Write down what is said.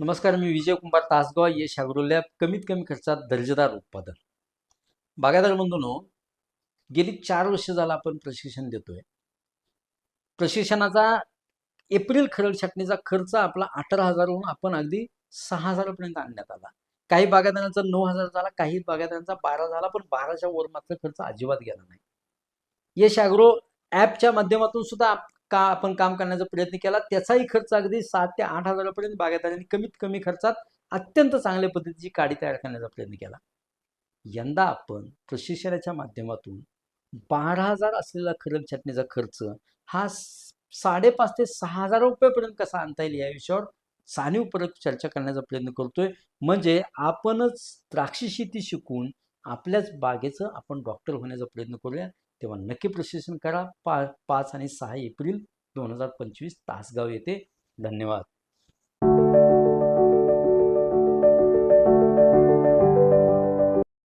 नमस्कार मी विजय कुंभार तासगाव यश ॲग्रोलॅब कमीत कमी खर्चात दर्जेदार उत्पादन. बागायदार बंधूंनो गेली चार वर्ष झालं आपण प्रशिक्षण देतोय. प्रशिक्षणाचा एप्रिल खरड छाटणीचा खर्च आपला अठरा हजारहून आपण अगदी सहा हजारापर्यंत आणण्यात आला. काही बागायदारांचा नऊ हजार झाला काही बागायदारांचा बारा झाला पण बाराच्या वर मात्र खर्च अजिबात गेला नाही. यश ॲग्रो ॲपच्या माध्यमातून सुद्धा का आपण काम करण्याचा प्रयत्न केला त्याचाही खर्च अगदी सात ते आठ हजारापर्यंत बागायतदारांनी कमीत कमी खर्चात अत्यंत चांगल्या पद्धतीची काडी तयार करण्याचा प्रयत्न केला. यंदा आपण प्रशिक्षणाच्या माध्यमातून बारा हजार असलेला खरड छाटणीचा खर्च हा साडेपाच ते सहा हजार रुपयापर्यंत कसा आणता येईल या विषयावर जाणीवपूर्वक चर्चा करण्याचा प्रयत्न करतोय. म्हणजे आपणच द्राक्ष शेती शिकून आपल्याच बागेचं आपण डॉक्टर होण्याचा प्रयत्न करूया. तेव्हा नक्की प्रशिक्षण करा. पा पाच आणि सहा एप्रिल दोन हजार पंचवीस तासगाव येथे. धन्यवाद.